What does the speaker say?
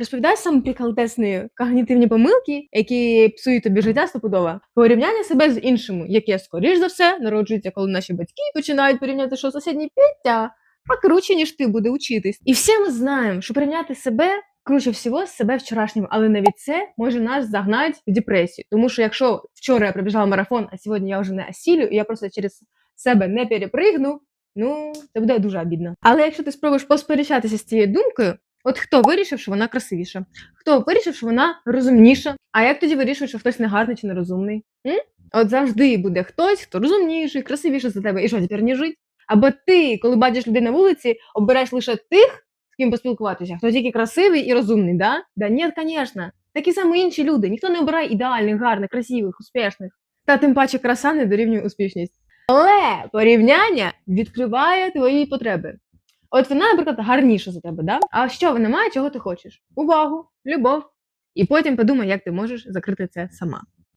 Розповідай саме приколдесні когнітивні помилки, які псують тобі життя стопудово. Порівняння себе з іншими, яке, скоріш за все, народжується, коли наші батьки починають порівняти, що сусідній Петя покруче, ніж ти буде учитись. І всі ми знаємо, що порівняти себе круче всього з себе вчорашнім, але навіть це може нас загнати в депресію. Тому що якщо вчора я пробіжала марафон, а сьогодні я вже не осілю, і я просто через себе не перепригну, ну це буде дуже обідно. Але якщо ти спробуєш посперечатися з цією думкою, от хто вирішив, що вона красивіша, хто вирішив, що вона розумніша, а як тоді вирішують, що хтось не гарний чи нерозумний? М? От завжди буде хтось, хто розумніший, красивіший за тебе, і що тепер не жить? Або ти, коли бачиш людей на вулиці, обираєш лише тих, з ким поспілкуватися, хто тільки красивий і розумний, да? Да ні, звісно. Такі самі інші люди. Ніхто не обирає ідеальних, гарних, красивих, успішних. Та тим паче краса не дорівнює успішність. Але порівняння відкриває твої потреби. От вона, наприклад, гарніша за тебе, да? А що вона має, чого ти хочеш? Увагу, любов. І потім подумай, як ти можеш закрити це сама.